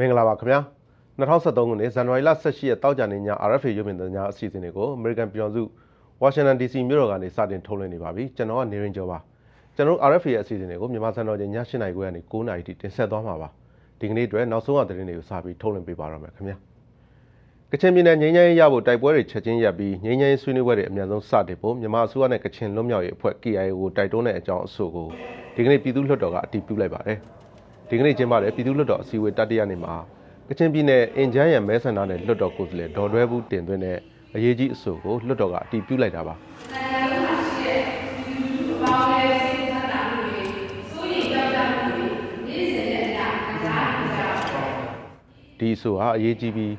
မင်္ဂလာပါခင်ဗျာ2023ခုနှစ်ဇန်နဝါရီလ18ရက်တောက်ကြနေည RFA ရုပ်မြင်သံကြားအစီအစဉ်တွေကို American ပြည်တော်စု Washington DC မြို့တော်ကနေစတင်ထုတ်လွှင့်နေပါပြီကျွန်တော်ကနေရင်ကျော်ပါကျွန်တော် RFA ရဲ့အစီအစဉ်တွေကိုမြန်မာစံတော်ချိန်ည7:00နာရီခွဲကနေ9:00နာရီထိတင်ဆက်သွားမှာပါဒီကနေ့အတွက်နောက်ဆုံးအသတင်းတွေကိုစပြီးထုတ်လွှင့်ပေးပါရမယ်ခင်ဗျာကချင်ပြည်နယ်ငြိမ်းချမ်းရေးရဖို့တိုက်ပွဲတွေချက်ချင်းရပ်ပြီးငြိမ်းချမ်းရေးဆွေးနွေးပွဲတွေအများဆုံးစတင်ဖို့မြန်မာအစိုးရနဲ့ကချင်လွတ်မြောက်ရေးအဖွဲ့ KIA ကိုတိုက်တွန်းတဲ့အကြောင်းအဆိုကိုဒီကနေ့ပြည်သူ့လွှတ်တော်ကအတည်ပြုလိုက်ပါတယ် ဒီကနေ့ကျင်းပတဲ့ပြည်သူ့လွှတ်တော်အစည်းအဝေးတတိယနေ့မှာကချင်ပြည်နယ်အင်ဂျန်းရံမဲဆန္ဒနယ်လွှတ်တော်ကိုယ်စားလှယ်ဒေါ်တွဲဘူးတင်သွင်းတဲ့အရေးကြီးအဆိုကိုလွှတ်တော်ကအတည်ပြုလိုက်တာပါဒီအဆိုဟာအရေးကြီးပြီး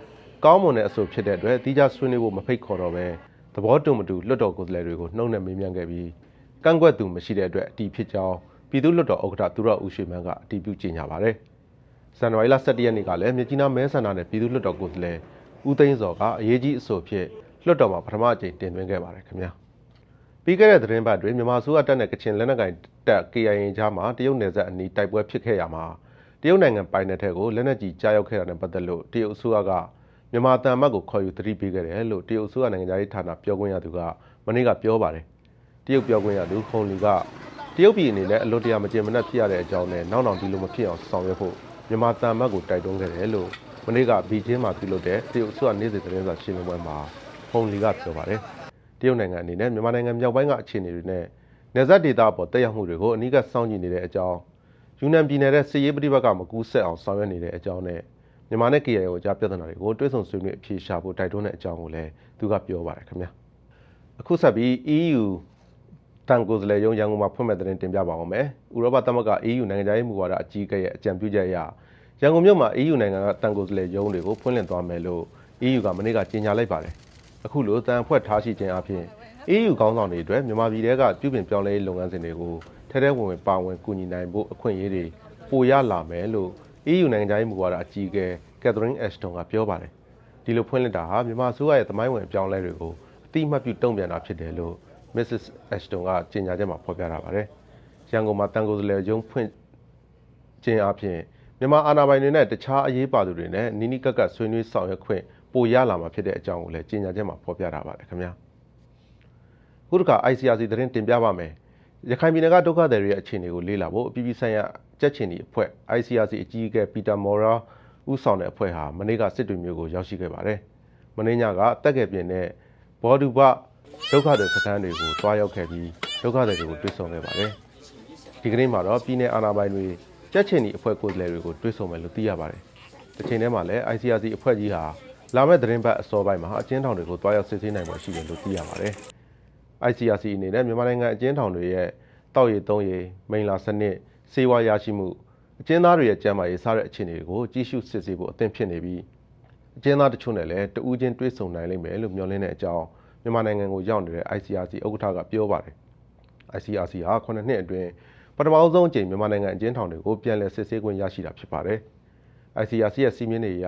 ကောင်းမွန်တဲ့အဆိုဖြစ်တဲ့အတွက်တိကျဆွေးနွေးဖို့မဖိတ်ခေါ်တော့ပဲသဘောတူမတူလွှတ်တော်ကိုယ်စားလှယ်တွေကိုနှုတ်နဲ့မေးမြန်းခဲ့ပြီးကန့်ကွက်သူမရှိတဲ့အတွက်အတီးဖြစ်ကြောင်း ပြည်သူ့လွှတ်တော်ဥက္ကဋ္ဌသူရဦးရွှေမန်းကအတည်ပြုကြေညာပါတယ်။ဇန်နဝါရီလ17ရက်နေ့ကလည်းမြကြီးနားမဲဆန္ဒနယ်ပြည်သူ့လွှတ်တော်ကိုယ်စားလှယ်ဦးသိန်းစောကအရေးကြီးအဆိုဖြစ်လွှတ်တော်မှာပထမအကြိမ်တင်သွင်းခဲ့ပါတယ်ခင်ဗျာ။ပြီးခဲ့တဲ့သတင်းပတ်တွင်မြန်မာစိုးရတပ်နဲ့ကချင်လက်နက်ကိုင်တပ် KIA ကြားမှာတရုတ်နယ်စပ်အနီးတိုက်ပွဲဖြစ်ခဲ့ရမှာတရုတ်နိုင်ငံပိုင်နယ်ထက်ကိုလက်နက်ကြီးကြားရောက်ခဲ့တာနဲ့ပတ်သက်လို့တရုတ်အစိုးရကမြန်မာတန်မတ်ကိုခေါ်ယူသတိပေးခဲ့တယ်လို့တရုတ်အစိုးရနိုင်ငံသားရေးဌာနပြောခွင့်ရသူကမနေ့ကပြောပါတယ်။ တရုတ်ပြောခွင့်ရသူခုံလီကတရုတ်ပြည်အနေနဲ့အလွတ်တရာမကျေမနပ်ဖြစ်ရတဲ့အကြောင်းနဲ့နောက်နောက်ဒီလိုမဖြစ်အောင်ဆောင်ရွက်ဖို့မြန်မာတန်မတ်ကိုတိုက်တွန်းခဲ့တယ်လို့မနေ့ကဘီကျင်းမှာပြုလုပ်တဲ့တရုတ်အစိုးရနေ့စဉ်သတင်းစာရှင်းလင်းပွဲမှာခုံလီကပြောပါတယ်။တရုတ်နိုင်ငံအနေနဲ့မြန်မာနိုင်ငံမြောက်ပိုင်းကအခြေအနေတွေနဲ့နယ်စပ်ဒေသအပေါ်တက်ရောက်မှုတွေကိုအနီးကပ်စောင့်ကြည့်နေတဲ့အကြောင်းယူနန်ပြည်နယ်ရဲ့စစ်ရေးပဋိပက္ခမကူးဆက်အောင်ဆောင်ရွက်နေတဲ့အကြောင်းနဲ့မြန်မာနဲ့ KIO ကြားပြဿနာတွေကိုတွဲဆုံဆွေးနွေးအဖြေရှာဖို့တိုက်တွန်းတဲ့အကြောင်းကိုလည်းသူကပြောပါတယ်ခင်ဗျာအခုဆက်ပြီး EU တန်ကိုယ်စားလှယ်ရုံးရန်ကုန်မှာဖွင့်မဲ့တဲ့တင်ပြပါအောင်မယ်ဥရောပသမဂ္ဂ EU နိုင်ငံခြားရေးမူဝါဒအကြီးအကဲရဲ့အကြံပြုချက်အရရန်ကုန်မြို့မှာ EU နိုင်ငံကတန်ကိုယ်စားလှယ်ရုံးတွေကိုဖွင့်လှစ်သွားမယ်လို့ EU ကမနေ့ကကြေညာလိုက်ပါတယ်အခုလိုတန်ဖွဲ့ထားရှိခြင်းအပြင် EU ခေါင်းဆောင်တွေအတွက်မြန်မာပြည်ထဲကပြုပြင်ပြောင်းလဲရေးလုပ်ငန်းစဉ်တွေကိုထဲထဲဝင်ဝင်ပါဝင်ကူညီနိုင်ဖို့အခွင့်အရေးတွေပိုရလာမယ်လို့ EU နိုင်ငံခြားရေးမူဝါဒအကြီးအကဲကက်သရင်းအက်ရှ်တွန်ကပြောပါတယ်ဒီလိုဖွင့်လှစ်တာဟာမြန်မာအစိုးရရဲ့သမိုင်းဝင်အပြောင်းအလဲတွေကိုအတိအမှတ်ပြုတုံ့ပြန်တာဖြစ်တယ်လို့ Mrs. Ashton ကကြေညာချက်မှာဖော်ပြထားပါတယ်ရန်ကုန်မှာတန်ကိုယ်စားလှယ်ရုံးဖွင့်ခြင်းအပြင်မြန်မာအာဏာပိုင်တွေနဲ့တခြားအရေးပါသူတွေနဲ့နီးနီးကပ်ကပ်ဆွေးနွေးဆောင်ရွက်ခွင့်ပိုရလာမှာဖြစ်တဲ့အကြောင်းကိုလည်းကြေညာချက်မှာဖော်ပြထားပါတယ်ခင်ဗျာခုတစ်ခါ ICRC သတင်းတင်ပြပါမယ်ရခိုင်ပြည်နယ်ကဒုက္ခသည်တွေရဲ့အခြေအနေကိုလေ့လာဖို့အပြည်ပြည်ဆိုင်ရာကြက်ချင်ဒီအဖွဲ့ ICRC အကြီးအကဲပီတာမော်ရာဦးဆောင်တဲ့အဖွဲ့ဟာမနေ့ကစစ်တွေမျိုးကိုရောက်ရှိခဲ့ပါတယ်။မနေ့ညကတက်ခဲ့ပြင်းတဲ့ဘော်ဒူဘ ဒုက္ခသည်စခန်းတွေကိုတွားရောက်ခဲ့ပြီးဒုက္ခသည်တွေကိုတွေ့ဆုံခဲ့ပါတယ်။ဒီကနေ့မှာတော့ပြည်내အာဏာပိုင်တွေကြက်ချင်ဒီအဖွဲ့ကိုယ်စားလှယ်တွေကိုတွေ့ဆုံမယ်လို့သိရပါတယ်။တစ်ချိန်တည်းမှာလည်း ICRC အဖွဲ့ကြီးဟာလာမယ့်သတင်းပတ်အစောပိုင်းမှာအကျဉ်းထောင်တွေကိုတွားရောက်စစ်ဆေးနိုင်မှာရှိတယ်လို့သိရပါတယ်။ ICRC အနေနဲ့မြန်မာနိုင်ငံအကျဉ်းထောင်တွေရဲ့တောက်ရည်သုံးရည်မိန်လာစနစ်စေဝါရရှိမှုအကျဉ်းသားတွေရဲ့ကျန်းမာရေးစားတဲ့အခြေအနေတွေကိုကြီးစုစစ်ဆေးဖို့အသင့်ဖြစ်နေပြီးအကျဉ်းသားတချို့နဲ့လည်းတဦးချင်းတွေ့ဆုံနိုင်လိမ့်မယ်လို့မျှော်လင့်တဲ့အကြောင်း မြန်မာနိုင်ငံကိုရောက်နေတဲ့ ICRC ဥက္ကဋ္ဌကပြောပါတယ်။ ICRC ဟာ9နှစ်အတွင်းပထမဆုံးအကြိမ်မြန်မာနိုင်ငံအကျဉ်းထောင်တွေကိုပြန်လည်စစ်ဆေးခွင့်ရရှိတာဖြစ်ပါတယ်။ ICRC ရဲ့စီမင်းတွေအရ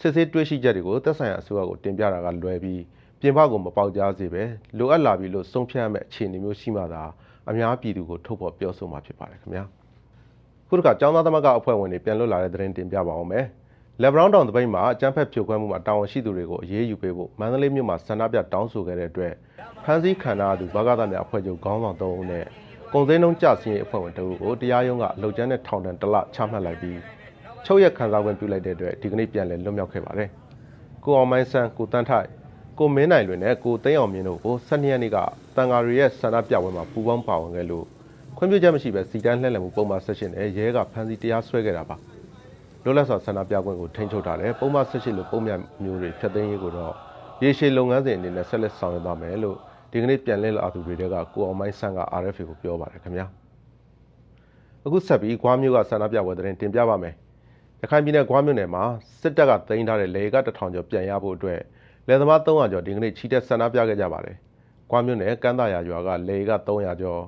စစ်ဆေးတွေ့ရှိချက်တွေကို သက်ဆိုင်ရာအစိုးရကိုတင်ပြတာကလွယ်ပြီး ပြင်ပကိုမပေါက်ကြားစေပဲလိုအပ်လာပြီလို့ဆုံးဖြတ်ရမယ့်အခြေအနေမျိုးရှိမှသာ အများပြည်သူကို ထုတ်ဖော်ပြောဆိုမှာဖြစ်ပါတယ်ခင်ဗျာ ခုတစ်ခါ ကျောင်းသားသမဂ္ဂအဖွဲ့ဝင်တွေ ပြန်လွတ်လာတဲ့သတင်း တင်ပြပါအောင်မယ် လက်ဘရောင်းတောင်တပိတ်မှာအကြမ်းဖက်ဖြိုခွဲမှုမှာတာဝန်ရှိသူတွေကိုအရေးယူပေးဖို့မန္တလေးမြို့မှာဆန္ဒပြတောင်းဆိုခဲ့တဲ့အတွက်ဖမ်းဆီးခံရသူဘာကသားများအဖွဲ့ချုပ်ခေါင်းဆောင်၃ဦးနဲ့ကုန်စည်နှုန်းကြဆင်းရေးအဖွဲ့ဝင်တို့ကိုတရားရုံးကအလုပ်ကျန်းတဲ့ထောင်ဒဏ်တစ်လချမှတ်လိုက်ပြီးချုပ်ရက်ခံစားခွင့်ပြုလိုက်တဲ့အတွက်ဒီကနေ့ပြန်လည်လွတ်မြောက်ခဲ့ပါတယ်။ကိုအောင်မိုင်းဆန်းကိုတန်းထိုက်ကိုမင်းနိုင်လွင်နဲ့ကိုသိန်းအောင်မြင့်တို့ကို12ရက်နေ့ကတန်ဃာရီရဲ့ဆန္ဒပြပွဲမှာပူးပေါင်းပါဝင်ခဲ့လို့ခွင့်ပြုချက်မရှိဘဲစီတန်းလှည့်လည်မှုပုံမှန်ဆက်ရှင်နဲ့ရဲကဖမ်းဆီးတရားစွဲခဲ့တာပါ လွတ်လပ်စွာဆန္ဒပြခွင့်ကိုထိန်းချုပ်ထားတယ်ပုံမှန်ဆက်ရှင်လို့ပုံမှန်မျိုးတွေဖျက်သိမ်းရေးကိုတော့ရေရှည်လုပ်ငန်းစဉ်အနေနဲ့ဆက်လက်ဆောင်ရွက်သွားမယ်လို့ဒီကနေ့ပြန်လည်လာသူတွေကကိုအောင်မိုင်းဆန်းက RFA ကိုပြောပါတယ်ခင်ဗျာအခုဆက်ပြီးဂွားမျိုးကဆန္ဒပြပွဲသတင်းတင်ပြပါမယ်ရခိုင်ပြည်နယ်ဂွားမြို့နယ်မှာစစ်တပ်ကသိမ်းထားတဲ့လေကတထောင်ကျော်ပြန်ရဖို့အတွက်လယ်သမား300ကျော်ဒီကနေ့ချီတက်ဆန္ဒပြခဲ့ကြပါတယ်။ဂွားမြို့နယ်ကမ်းသာရရွာကလေက300ကျော်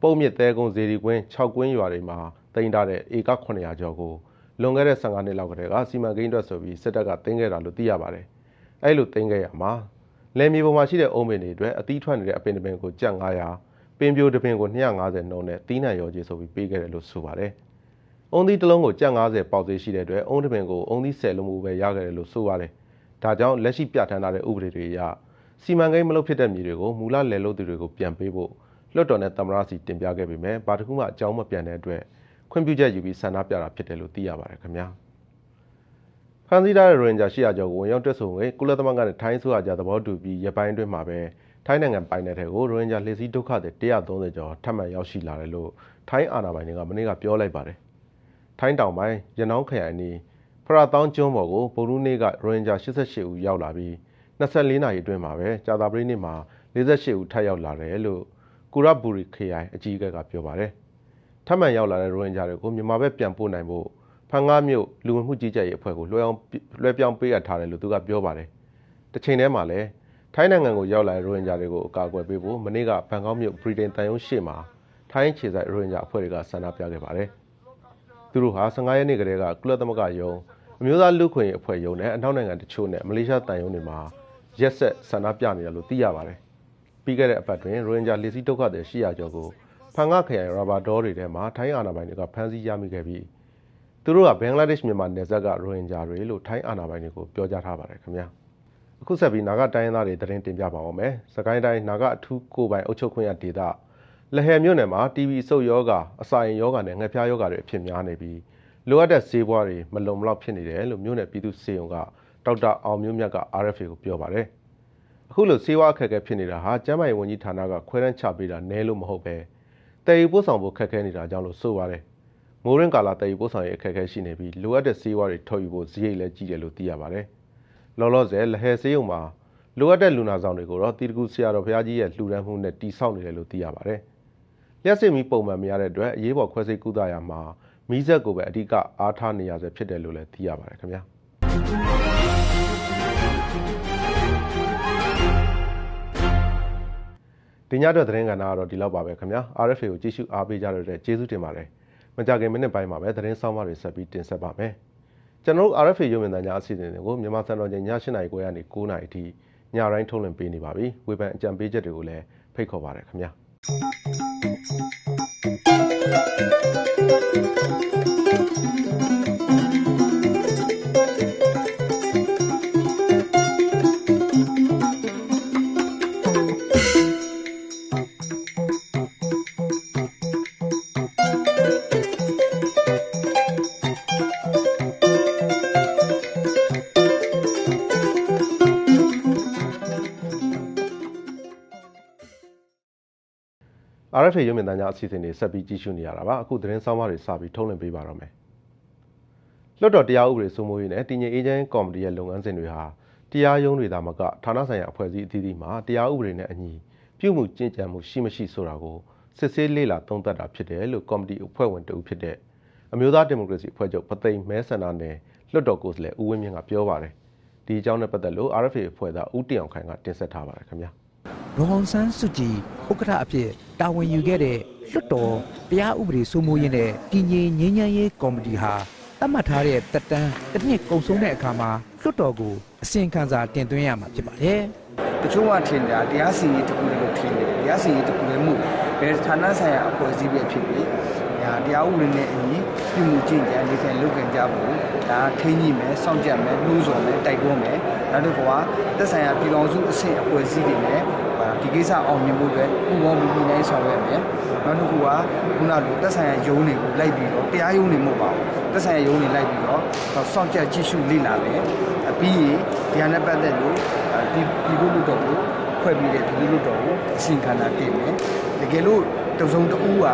ပုံမြင့်သဲကုန်းဇေဒီကွင်း6ကွင်းရွာတွေမှာတင်ထားတဲ့ဧက900ကျော်ကို လွန်ခဲ့တဲ့15နှစ်လောက်ကတည်းကစီမံကိန်းအတွက်ဆိုပြီးစစ်တပ်ကတင်ခဲ့တာလို့သိရပါတယ်။အဲလိုတင်ခဲ့ရမှာလယ်မြေပေါ်မှာရှိတဲ့အုံပင်တွေအတွက်အသီးထွက်နေတဲ့အပင်တစ်ပင်ကိုကျပ်900ပင်ပြိုတစ်ပင်ကို250နှုန်းနဲ့တီးနှံရော်ကြီးဆိုပြီးပေးခဲ့တယ်လို့ဆိုပါတယ်။အုံသီးတစ်လုံးကိုကြက်90ပေါက်သေးရှိတဲ့အတွက်အုံးတပင်ကိုအုံသီး10လုံးမူပဲရခဲ့တယ်လို့ဆိုပါတယ်။ဒါကြောင့်လက်ရှိပြဋ္ဌာန်းထားတဲ့ဥပဒေတွေအရစီမံကိန်းမလုပ်ဖြစ်တဲ့မြေတွေကိုမူလလယ်လို့သူတွေကိုပြန်ပေးဖို့လွှတ်တော်နဲ့သမ္မတစီတင်ပြခဲ့ပေမဲ့ဘာတစ်ခုမှအကြောင်းမပြန်တဲ့အတွက် ခွင့်ပြုချက်ယူပြီးဆန္ဒပြတာဖြစ်တယ်လို့သိရပါတယ်ခင်ဗျာ။ဖန်စီထားတဲ့ရိုဟင်ဂျာ800ကျော်ကိုဝင်ရောက်တွက်ဆုံခဲ့ကုလသမဂ္ဂနဲ့ထိုင်းဆိုအကြသဘောတူပြီးရပိုင်းအတွင်းမှာပဲထိုင်းနိုင်ငံပိုင်နယ်ထဲကိုရိုဟင်ဂျာလှည့်စည်းဒုက္ခတွေ130ကျော်ထပ်မံရောက်ရှိလာတယ်လို့ထိုင်းအာဏာပိုင်တွေကမနေ့ကပြောလိုက်ပါတယ်။ထိုင်းတောင်ပိုင်းရနောင်းခရိုင်နီဖရာတောင်းကျွန်းပေါ်ကိုဗိုလ်ရူးနေ့ကရိုဟင်ဂျာ88ဦးရောက်လာပြီး24နာရီအတွင်းမှာပဲကြာသပတေးနေ့မှာ48ဦးထပ်ရောက်လာတယ်လို့ကူရဘူရီခရိုင်အကြီးအကဲကပြောပါတယ်။ ထပ်မံရောက်လာတဲ့ရိုဟင်ဂျာတွေကိုမြန်မာဘက်ပြန်ပို့နိုင်ဖို့ဖန်ငါးမြို့လူဝင်မှုကြီးကြပ်ရေးအဖွဲ့ကိုလွှဲအောင်လွှဲပြောင်းပေးအပ်ထားတယ်လို့သူကပြောပါတယ်။တစ်ချိန်တည်းမှာလည်းထိုင်းနိုင်ငံကိုရောက်လာတဲ့ရိုဟင်ဂျာတွေကိုအကာအကွယ်ပေးဖို့မနေ့ကဘန်ကောက်မြို့ဗြိတိန်တန်ယုံရှေ့မှာထိုင်းခြေဆိုင်ရိုဟင်ဂျာအဖွဲ့တွေကဆန္ဒပြခဲ့ပါတယ်။သူတို့ဟာ15ရက်နေ့ကတည်းကကုလသမဂ္ဂယုံအမျိုးသားလူ့ခွင့်ရေးအဖွဲ့ယုံနဲ့အနောက်နိုင်ငံတချို့နဲ့မလေးရှားတန်ယုံတွေမှာရက်ဆက်ဆန္ဒပြနေတယ်လို့သိရပါတယ်။ပြီးခဲ့တဲ့အပတ်တွင်ရိုဟင်ဂျာလေစီဒုက္ခသည်800ကျော်ကို ဖန်ငခရိုင်ရာဘာဒေါတွေထဲမှာထိုင်းအာဏာပိုင်တွေကဖမ်းဆီးရမိခဲ့ပြီးသူတို့ကဘင်္ဂလားဒေ့ရှ်မြန်မာနယ်စပ်ကရိုဟင်ဂျာတွေလို့ထိုင်းအာဏာပိုင်တွေကိုပြောကြားထားပါတယ်ခင်ဗျာ။အခုဆက်ပြီးနာဂတိုင်းရင်းသားတွေသတင်းတင်ပြပါအောင်မယ်။စကိုင်းတိုင်းနာဂအထူးကိုပိုင်အုပ်ချုပ်ခွင့်ရဒေသလဟယ်မြို့နယ်မှာ TB အဆုတ်ယောဂအစာရင်ယောဂနဲ့ငှက်ဖျားယောဂတွေအဖြစ်များနေပြီးလိုအပ်တဲ့ဈေးပွားတွေမလုံမလောက်ဖြစ်နေတယ်လို့မြို့နယ်ပြည်သူ့စေယုံကဒေါက်တာအောင်မျိုးမြတ်က RFA ကိုပြောပါတယ်။အခုလိုစေဝါအခက်အခဲဖြစ်နေတာဟာကျန်းမာရေးဝန်ကြီးဌာနကခွဲတန်းချပေးတာနဲလို့မဟုတ်ပဲ တည်ယူပို့ဆောင်ဖို့ခက်ခဲနေတာကြောင့်လို့ဆိုပါတယ်။မိုးရင်းကာလာတည်ယူပို့ဆောင်ရေးအခက်အခဲရှိနေပြီးလိုအပ်တဲ့စေဝါတွေထုတ်ယူဖို့ဈေးရိတ်လည်းကြီးတယ်လို့သိရပါတယ်။လောလောဆယ်လဟယ်စေးုံမှာလိုအပ်တဲ့လူနာဆောင်တွေကိုတော့တီတကူဆရာတော်ဘုရားကြီးရဲ့လှူဒန်းမှုနဲ့တိစောက်နေတယ်လို့သိရပါတယ်။လျှက်စစ်မီပုံမှန်မရတဲ့အတွက်အရေးပေါ်ခွဲစိတ်ကုသရမှာမီးဆက်ကိုပဲအဓိကအားထားနေရဆဲဖြစ်တယ်လို့လည်းသိရပါတယ်ခင်ဗျာ ဒီညအတွက်သတင်းကဏ္ဍကတော့ဒီလောက်ပါပဲခင်ဗျာ RFA ကိုကြည့်ရှုအားပေးကြတဲ့အတွက်ကျေးဇူးတင်ပါတယ်မကြခင်မိနစ်ပိုင်းမှာပဲသတင်းဆောင်မတွေဆက်ပြီးတင်ဆက်ပါမယ်ကျွန်တော်တို့ RFA ရုပ်မြင်သံကြားအစီအစဉ်တွေကိုမြန်မာစံတော်ချိန်ည7:00နာရီခွဲကနေ9:00နာရီအထိညတိုင်းထုတ်လွှင့်ပေးနေပါပြီဝေဖန်အကြံပေးချက်တွေကိုလည်းဖိတ်ခေါ်ပါရခင်ဗျာ RFA ရုပ်မြင်သံကြားအစီအစဉ်တွေဆက်ပြီးကြည့်ရှုနေရတာပါအခုသတင်းဆောင်မတွေစပြီးထုတ်လွှင့်ပေးပါတော့မယ်လွှတ်တော်တရားဥပဒေစိုးမိုးရေးနဲ့တည်ငြိမ်အေးချမ်းကော်မတီရဲ့လုပ်ငန်းစဉ်တွေဟာတရားရုံးတွေသာမကဌာနဆိုင်ရာအဖွဲ့အစည်းအသီးသီးမှာတရားဥပဒေနဲ့အညီပြုမှုကျင့်ကြံမှုရှိမရှိဆိုတာကိုစစ်ဆေးလေ့လာသုံးသပ်တာဖြစ်တယ်လို့ကော်မတီအဖွဲ့ဝင်တဦးဖြစ်တဲ့အမျိုးသားဒီမိုကရေစီအဖွဲ့ချုပ်ပသိမ်မဲဆန္ဒနယ်လွှတ်တော်ကိုယ်စားလှယ်ဦးဝင်းမြင့်ကပြောပါတယ်ဒီအကြောင်းနဲ့ပတ်သက်လို့ RFA အဖွဲ့သားဦးတယောင်ခိုင်ကတင်ဆက်ထားပါတယ်ခင်ဗျာ ဒေါ်အောင်ဆန်းစုကြည်ဥက္ကဋ္ဌအဖြစ်တာဝန်ယူခဲ့တဲ့လွှတ်တော်တရားဥပဒေစိုးမိုးရေးနဲ့တည်ငြိမ်ငြိမ်းချမ်းရေးကော်မတီဟာသတ်မှတ်ထားတဲ့တက်တန်းတစ်နှစ်ကုန်ဆုံးတဲ့အခါမှာလွှတ်တော်ကိုအစီရင်ခံစာတင်သွင်းရမှာဖြစ်ပါတယ်တချို့ကထင်တာတရားစီရင်တစ်ခုလည်းလို့ထင်တယ်တရားစီရင်တစ်ခုလည်းမဟုတ်ဘယ်ဌာနဆိုင်ရာအဖွဲ့အစည်းပဲဖြစ်ဖြစ်ဒါတရားဥပဒေနဲ့အညီပြုမှုကျင့်ကြံနေထိုင်လုပ်ကြံကြဖို့ဒါထိန်းညှိမယ်စောင့်ကြပ်မယ်နှိုးဆော်မယ်တိုက်တွန်းမယ်နောက်တစ်ခါသက်ဆိုင်ရာပြည်တော်စုအဆင့်အဖွဲ့အစည်းတွေနဲ့ ဒီကိစ္စအောင်မြင်ဖို့အတွက်ပူးပေါင်းပြီးနိုင်ဆောင်ရွက်မယ်နောက်တစ်ခုကခုနလိုသက်ဆိုင်ရာယုံတွေကိုလိုက်ပြီးတော့တရားယုံတွေမဟုတ်ပါဘူးသက်ဆိုင်ရာယုံတွေလိုက်ပြီးတော့စောင့်ကြပ်ကြည့်ရှုလေ့လာမယ်ပြီးရင်ဒီဟာနဲ့ပတ်သက်လို့ဒီဒီလိုလိုတော့ကိုဖွဲ့ပြီးတဲ့ဒီလိုလိုတော့ကိုအစီအခံတာတင်မယ်တကယ်လို့တစုံတဦးက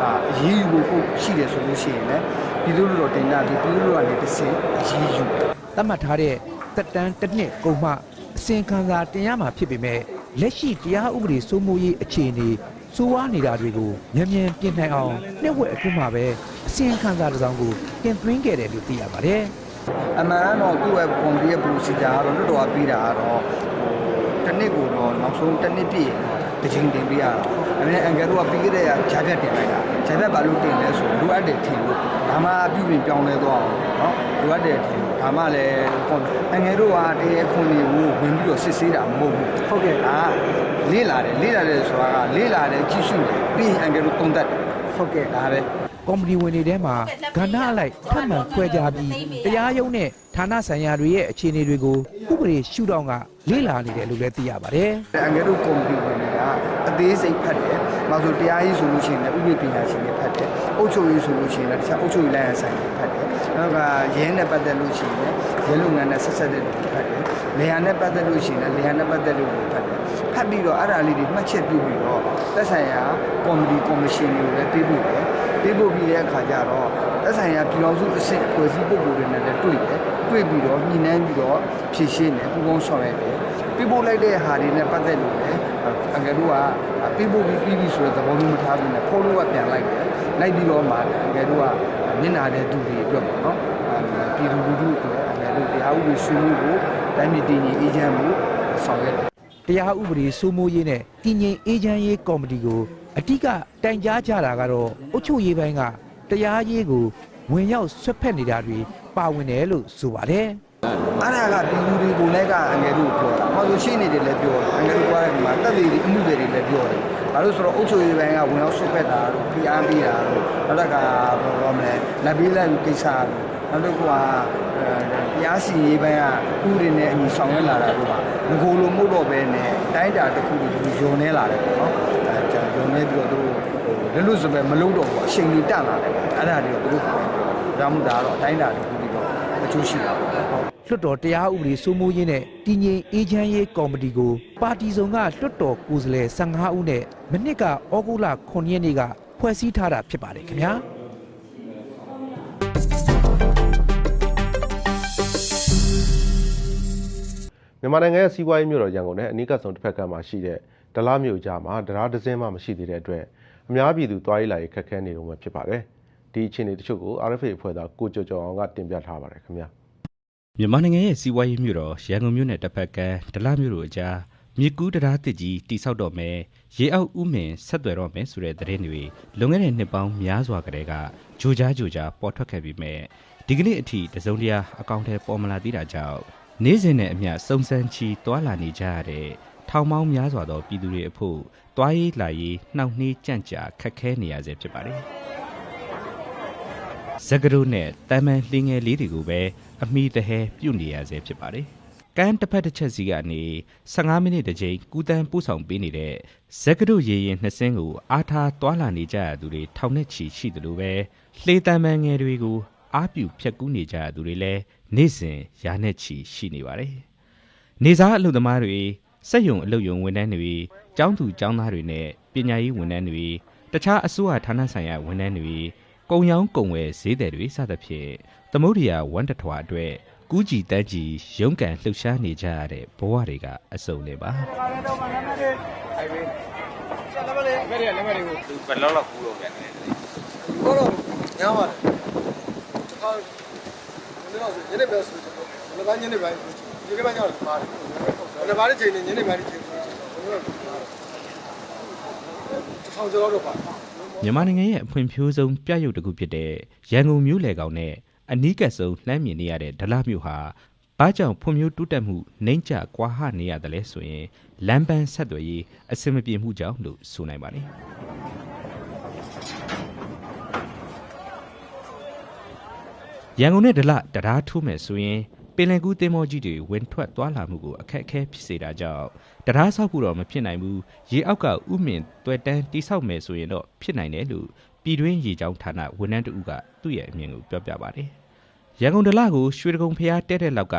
ဒါအရေးယူဖို့ရှိတယ်ဆိုလို့ရှိရင်လည်းဒီလိုလိုတော့တင်တာဒီလိုလိုကနေတစ်ဆင့်အရေးယူသတ်မှတ်ထားတဲ့တက်တန်းတစ်နှစ်ကုန်မှအစီရင်ခံစာတင်ရမှာဖြစ်ပေမဲ့ လက်ရှိတရားဥပဒေစိုးမိုးရေးအခြေအနေစိုးဝါးနေတာတွေကိုမြန်မြန်ပြင်နိုင်အောင်နှစ်ဝက်အခုမှပဲအစီရင်ခံစာတစ်စောင်ကိုတင်သွင်းခဲ့တယ်လို့သိရပါတယ်။အမှန်တော့ကိုယ့်ရဲ့ပုံပြရဲ့ procedure ကတော့လွတ်တော်အပြီးတာကတော့တစ်နှစ်ကိုတော့နောက်ဆုံးတစ်နှစ်ပြည့်တချိန်တင်ပြရတာ။ဒါနဲ့အန်ကယ်တို့ကပြီးခဲ့တဲ့ဂျာပြတ်တင်လိုက်တာ။ဂျာပြတ်ဘာလို့တင်လဲဆိုလိုအပ်တဲ့ထင်လို့ဒါမှပြုပြင်ပြောင်းလဲသွားအောင်နော်လိုအပ်တဲ့ထင် လို့ဒါမှလည်းပေါ့အန်ကယ်တို့ကတရားခွန်တွေကိုဝင်ပြီးတော့စစ်ဆေးတာမဟုတ်ဘူးဟုတ်ကဲ့ဒါလေးလာတယ်လေးလာတယ်ဆိုတာကလေးလာတယ်ကြည့်ရှုတယ်ပြီးရင်အန်ကယ်တို့တုံးတတ်တယ်ဟုတ်ကဲ့ဒါပဲကော်မတီဝင်တွေထဲမှာကဏ္ဍအလိုက်ထပ်မံခွဲခြားပြီးတရားရုံးနဲ့ဌာနဆိုင်ရာတွေရဲ့အခြေအနေတွေကိုဥပဒေရှုထောင့်ကလေ့လာနေတယ်လို့လည်းသိရပါတယ်အငယ်တို့ကွန်ပျူတာတွေကအသေးစိတ်ဖတ်တယ်။နောက်ဆိုတရားရေးဆိုလို့ရှိရင်လည်းဥပဒေပညာရှင်တွေဖတ်တယ်။အုပ်ချုပ်ရေးဆိုလို့ရှိရင်လည်းတခြားအုပ်ချုပ်ရေးလိုင်းဆိုင်တွေဖတ်တယ်။ နောက်ကရဲနဲ့ပတ်သက်လို့ရှိရင်လည်းရဲလုပ်ငန်းနဲ့ဆက်ဆက်တဲ့လူတွေဖတ်တယ်။လေယာဉ်နဲ့ပတ်သက်လို့ရှိရင်လည်းလေယာဉ်နဲ့ပတ်သက်လို့ဖတ်တယ်။ဖတ်ပြီးတော့အဲ့ဒါလေးတွေမှတ်ချက်ပြုပြီးတော့သက်ဆိုင်ရာကော်မတီကော်မရှင်တွေကိုလည်းပေးဖို့တယ်။ပေးဖို့ပြီးတဲ့အခါကျတော့သက်ဆိုင်ရာပြည်တော်စုအဆင့်ဖွဲ့စည်းပုဂ္ဂိုလ်တွေနဲ့လည်းတွေ့တယ်။တွေ့ပြီးတော့ညှိနှိုင်းပြီးတော့ဖြည့်ရှင်းတယ်ပူးပေါင်းဆောင်ရွက်တယ်။ပြပို့လိုက်တဲ့ဟာတွေနဲ့ပတ်သက်လို့လည်းအငယ်တို့ကပြပို့ပြီးပြီးပြီဆိုတဲ့သဘောမျိုးမထားဘူးနဲ့ဖော်လို့ကပြန်လိုက်တယ်လိုက်ပြီးတော့မှအငယ်တို့က မျက်နာတဲ့သူတွေအတွက်ပေါ့နော်ပြည်သူလူထုအတွက်အငယ်တို့တရားဥပဒေဆွေးနွေးဖို့တိုင်းပြည်တည်ငြိမ်အေးချမ်းမှုဆောင်ရွက်တယ်တရားဥပဒေစိုးမိုးရေးနဲ့တည်ငြိမ်အေးချမ်းရေးကော်မတီကိုအတိကတိုင်ကြားကြတာကတော့အုပ်ချုပ်ရေးပိုင်းကတရားရေးကိုဝင်ရောက်ဆွတ်ဖက်နေတာတွေပါဝင်တယ်လို့ဆိုပါတယ်အဲ့ဒါကပြည်သူတွေကိုလည်းကအငယ်တို့ပြောတာ။ဟောဆိုရှင်းနေတယ်လည်းပြောတယ်။အငယ်တို့ကလည်းဒီမှာတက်သေးတွေအမှုတွေတွေလည်းပြောတယ်။ ဘာလို့ဆိုတော့အုပ်ချုပ်ရေးပိုင်းကဝင်ရောက်ဆွတ်ဖက်တာတို့ပြအားပေးတာတို့နောက်တစ်ခါဘာပြောမလဲလက်ပေးလက်ယူကိစ္စတို့နောက်တစ်ခုကတရားစီရေးပိုင်းကဥပဒေနဲ့အညီဆောင်ရွက်လာတာတို့ပါငကိုလိုမှုတော့ပဲနဲ့တိုင်းတာတစ်ခုတွေယုံနေလာတယ်ပေါ့နော်။အဲကျွန်တော်ယုံနေပြီးတော့တို့လက်လို့ဆိုပဲမလုံးတော့ဘူးအချိန်ကြီးတန့်လာတယ်။အဲ့ဒါတွေတို့ပြောတယ်။ဒါမှမဟုတ်ဒါတော့အတိုင်းတာတစ်ခုတွေတော့ အကျိုးရှိတာပေါ့နော်။လွှတ်တော်တရားဥပဒေစိုးမိုးရေးနဲ့တည်ငြိမ်အေးချမ်းရေးကော်မတီကိုပါတီစုံကလွှတ်တော်ကိုယ်စားလှယ်15ဦးနဲ့မနစ်ကဩဂုတ်လ9ရက်နေ့ကဖွဲ့စည်းထားတာဖြစ်ပါတယ်ခင်ဗျာမြန်မာနိုင်ငံရဲ့စီးပွားရေးမြို့တော်ရန်ကုန်နဲ့အနီးကပ်ဆုံးတစ်ဖက်ကမ်းမှာရှိတဲ့ဒလားမြို့ကြားမှာတရားဒဇင်းမှမရှိသေးတဲ့အတွက်အများပြည်သူသွားရေးလာရေးခက်ခဲနေလို့မှဖြစ်ပါတယ် ဒီအခြေအနေတချို့ကို RFA အဖွဲ့သားကိုကျော်ကျော်အောင်ကတင်ပြထားပါတယ်ခင်ဗျာမြန်မာနိုင်ငံရဲ့စီးပွားရေးမြို့တော်ရန်ကုန်မြို့နယ်တစ်ဖက်ကမ်းဒလမြို့တို့အကြားမြေကူးတရားတစ်ကြီးတိဆောက်တော့မယ်ရေအောက်ဥမင်ဆက်သွယ်တော့မယ်ဆိုတဲ့သတင်းတွေလွန်ခဲ့တဲ့နှစ်ပေါင်းများစွာကတည်းကဂျိုကြားဂျိုကြားပေါ်ထွက်ခဲ့ပြီးမြဲဒီကနေ့အထိတစုံတရာအကောင့်ထဲပေါ်မလာသေးတာကြောင့်နေ့စဉ်နဲ့အမျှစုံစမ်းချီတွာလာနေကြရတဲ့ထောင်ပေါင်းများစွာသောပြည်သူတွေအဖို့တွားရေးလာရေးနှောင့်နှေးကြန့်ကြာခက်ခဲနေရဆဲဖြစ်ပါတယ် ဇက်ကရုနဲ့တမ်းမန်လှင်းငယ်လေးတွေကိုပဲအမိတဟဲပြုတ်နေရဆဲဖြစ်ပါတယ်။ကန်းတစ်ဖက်တစ်ချက်စီကနေ15မိနစ်တစ်ချိန်ကူးတန်းပို့ဆောင်ပေးနေတဲ့ဇက်ကရုရေရင်နှစ်စင်းကိုအားထားတွာလာနေကြရသူတွေထောင်နဲ့ချီရှိသလိုပဲလှေတမ်းမန်ငယ်တွေကိုအားပြူဖြက်ကူးနေကြရသူတွေလည်းနေ့စဉ်ရာနဲ့ချီရှိနေပါတယ်။နေစားအလုပ်သမားတွေစက်ရုံအလုပ်ရုံဝန်ထမ်းတွေကျောင်းသူကျောင်းသားတွေနဲ့ပညာရေးဝန်ထမ်းတွေတခြားအစိုးရဌာနဆိုင်ရာဝန်ထမ်းတွေ ကုံရောင်းကုံဝယ်ဈေးတယ်တွေစသဖြင့်သမုဒ္ဒရာဝမ်းတထွာအတွက်ကူးကြည်တန်းကြီးရုန်းကန်လှုပ်ရှားနေကြရတဲ့ဘဝတွေကအစုံနေပါတော့ညားပါတယ်တခါနည်းတော့ညနေပဲဆိုတော့ဘယ်ပိုင်းညနေပိုင်းဒီကပိုင်းကျတော့ပါတယ်ဘယ်ပိုင်းချိန်နေညနေပိုင်းချိန်တထောင်ကျော်တော့ပါ မြန်မာနိုင်ငံရဲ့အဖွံ့ဖြိုးဆုံးပြရုပ်တစ်ခုဖြစ်တဲ့ရန်ကုန်မြို့လေကောင်နဲ့အနီးကပ်ဆုံးလှမ်းမြင်နေရတဲ့ဒလမြို့ဟာဘာကြောင့်ဖွံ့ဖြိုးတိုးတက်မှုနှိမ့်ကျကွာဟနေရတယ်လဲဆိုရင်လမ်းပန်းဆက်သွယ်ရေးအဆင်မပြေမှုကြောင့်လို့ဆိုနိုင်ပါတယ်ရန်ကုန်နဲ့ဒလတရားထိုးမယ်ဆိုရင် ပင်လယ်ကူးတင်မောကြီးတွေဝင်ထွက်သွားလာမှုကိုအခက်အခဲဖြစ်စေတာကြောင့်တရားဆောက်ဖို့တော့မဖြစ်နိုင်ဘူးရေအောက်ကဥမင်တွေ့တန်းတိဆောက်မယ်ဆိုရင်တော့ဖြစ်နိုင်တယ်လို့ပြည်တွင်းရေကြောင်းဌာနဝန်ထမ်းတဦးကသူ့ရဲ့အမြင်ကိုပြောပြပါတယ်ရန်ကုန်ဒလကိုရွှေတကုံဖျားတဲ့တဲ့လောက်က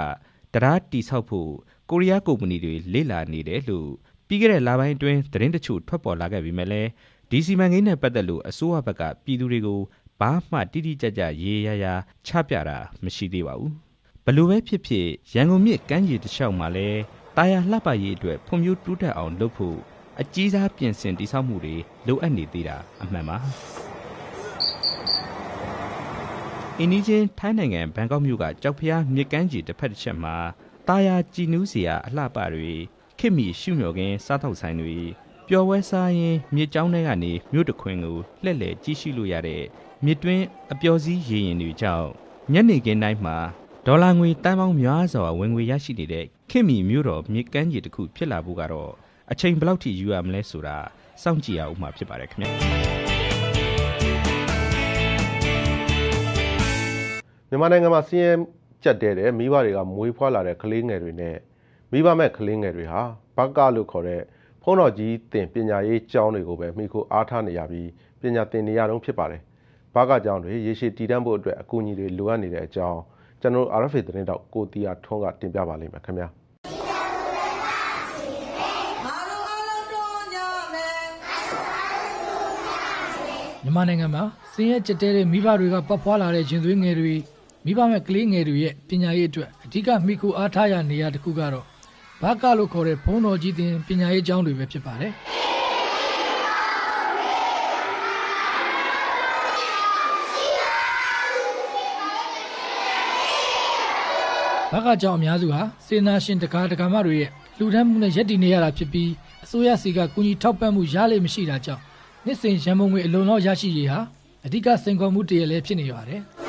တရားတိဆောက်ဖို့ကိုရီးယားကုမ္ပဏီတွေလေ့လာနေတယ်လို့ပြီးခဲ့တဲ့လပိုင်းအတွင်းသတင်းတချို့ထွက်ပေါ်လာခဲ့ပြီးမြဲလဲဒီစီမံကိန်းနဲ့ပတ်သက်လို့အစိုးရဘက်ကပြည်သူတွေကိုဘာမှတိတိကျကျရေရရာချပြတာမရှိသေးပါဘူး ဘလို့ပဲဖြစ်ဖြစ်ရန်ကုန်မြစ်ကမ်းခြေတစ်လျှောက်မှာလဲတာယာလှပရေးအတွက်ဖွံ့ဖြိုးတိုးတက်အောင်လုပ်ဖို့အကြီးစားပြင်ဆင်တည်ဆောက်မှုတွေလိုအပ်နေသေးတာအမှန်ပါအင်းနီချင်းထိုင်းနိုင်ငံဘန်ကောက်မြို့ကကြောက်ဖျားမြစ်ကမ်းခြေတစ်ဖက်တစ်ချက်မှာတာယာကြည်နူးစရာအလှပတွေခင်မီရှုမြော်ခင်းစားတော့ဆိုင်တွေပျော်ဝဲစားရင်မြစ်ကြောင်းထဲကနေမြို့တစ်ခွင်ကိုလှည့်လည်ကြည့်ရှုလို့ရတဲ့မြစ်တွင်းအပျော်စီးရေရင်တွေကြောင့်ညနေခင်းတိုင်းမှာ ဒေါ်လာငွေတန်ပေါင်းများစွာဝင်ငွေရရှိနေတဲ့ခင်မီမျိုးတော်မြစ်ကမ်းခြေတစ်ခုဖြစ်လာဖို့ကတော့အချိန်ဘယ်လောက်ထိယူရမလဲဆိုတာစောင့်ကြည့်ရအောင်မှာဖြစ်ပါတယ်ခင်ဗျာမြန်မာနိုင်ငံမှာစီးရဲကြက်တဲတဲ့မိဘတွေကမွေးဖွားလာတဲ့ကလေးငယ်တွေနဲ့မိဘမဲ့ကလေးငယ်တွေဟာဘကလို့ခေါ်တဲ့ဖုန်းတော်ကြီးတင်ပညာရေးကျောင်းတွေကိုပဲမိခိုအားထားနေရပြီးပညာသင်နေရတော့ဖြစ်ပါတယ်ဘကကျောင်းတွေရေရှည်တည်တံ့ဖို့အတွက်အကူအညီတွေလိုအပ်နေတဲ့အကြောင်း ကျွန်တော်တို့ RFA သတင်းတောက်ကိုတီယာထွန်းကတင်ပြပါလိမ့်မယ်ခင်ဗျာမြန်မာနိုင်ငံမှာစင်ရဲကြက်တဲတဲ့မိဘတွေကပတ်ဖွာလာတဲ့ရင်သွေးငယ်တွေမိဘမဲ့ကလေးငယ်တွေရဲ့ပညာရေးအတွက်အဓိကမိခိုအားထားရနေရတစ်ခုကတော့ဘာကလို့ခေါ်တဲ့ဘုံတော်ကြီးတင်ပညာရေးကျောင်းတွေပဲဖြစ်ပါတယ် ဘာကကျောင်းအများစုဟာစေနာရှင်တကားတကာမတွေရဲ့လူထမ်းမှုနဲ့ရက်တည်နေရတာဖြစ်ပြီးအစိုးရစီကကူညီထောက်ပံ့မှုရလိမ့်မရှိတာကြောင့်နှစ်စဉ်ရန်ပုံငွေအလုံလောက်ရရှိရေးဟာအဓိကစိန်ခေါ်မှုတစ်ရလည်းဖြစ်နေပါတယ်။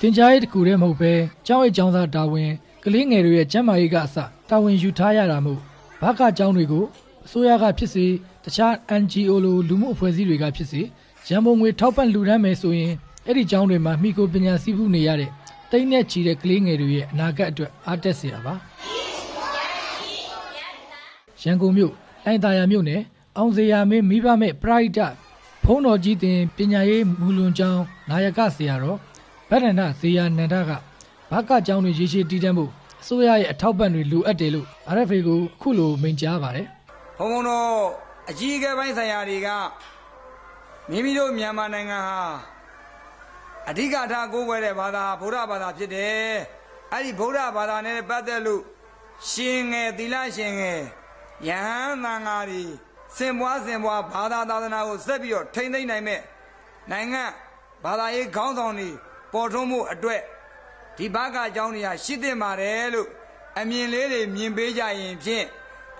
တင်ကြားရေးတစ်ခုတည်းမဟုတ်ပဲကျောင်းရဲ့ကျောင်းသားတာဝန်ကလေးငယ်တွေရဲ့ကျန်းမာရေးကအစတာဝန်ယူထားရတာမို့ဘာကကျောင်းတွေကို အစိုးရကဖြစ်စေတခြား NGO လိုလူမှုအဖွဲ့အစည်းတွေကဖြစ်စေရန်ပုံငွေထောက်ပံ့လှူဒန်းမယ်ဆိုရင်အဲ့ဒီကျောင်းတွေမှာမိကိုပညာစည်းမှုနေရတဲ့တိမ့်နဲ့ချီတဲ့ကလေးငယ်တွေရဲ့အနာဂတ်အတွက်အားတက်စရာပါရန်ကုန်မြို့လိုင်သာယာမြို့နယ်အောင်စရာမင်းမိဘမဲ့ပရိဒတ်ဖုံးတော်ကြီးတင်ပညာရေးမူလွန်ကျောင်းနာယကဆရာတော်ဗဒ္ဒနာဇေယနန္ဒကဘကကျောင်းတွေရေရှည်တည်တံ့ဖို့အစိုးရရဲ့အထောက်ပံ့တွေလိုအပ်တယ်လို့ RFA ကိုအခုလိုမိန့်ကြားပါတယ် ဘုံဘုံတို့အကြီးအကဲပိုင်းဆိုင်ရာတွေကမိမိတို့မြန်မာနိုင်ငံဟာအဓိကထားကိုးကွယ်တဲ့ဘာသာဗုဒ္ဓဘာသာဖြစ်တယ်အဲ့ဒီဗုဒ္ဓဘာသာနဲ့ပတ်သက်လို့ရှင်ငယ်သီလရှင်ငယ်ယဟန်သံဃာတွေစင်ပွားစင်ပွားဘာသာသာသနာကိုဆက်ပြီးတော့ထိမ့်သိမ့်နိုင်မဲ့နိုင်ငံဘာသာရေးခေါင်းဆောင်တွေပေါ်ထွန်းမှုအတွက်ဒီဘကအကြောင်းတွေကရှိသင့်ပါတယ်လို့အမြင်လေးတွေမြင်ပေးကြရင်ဖြင့်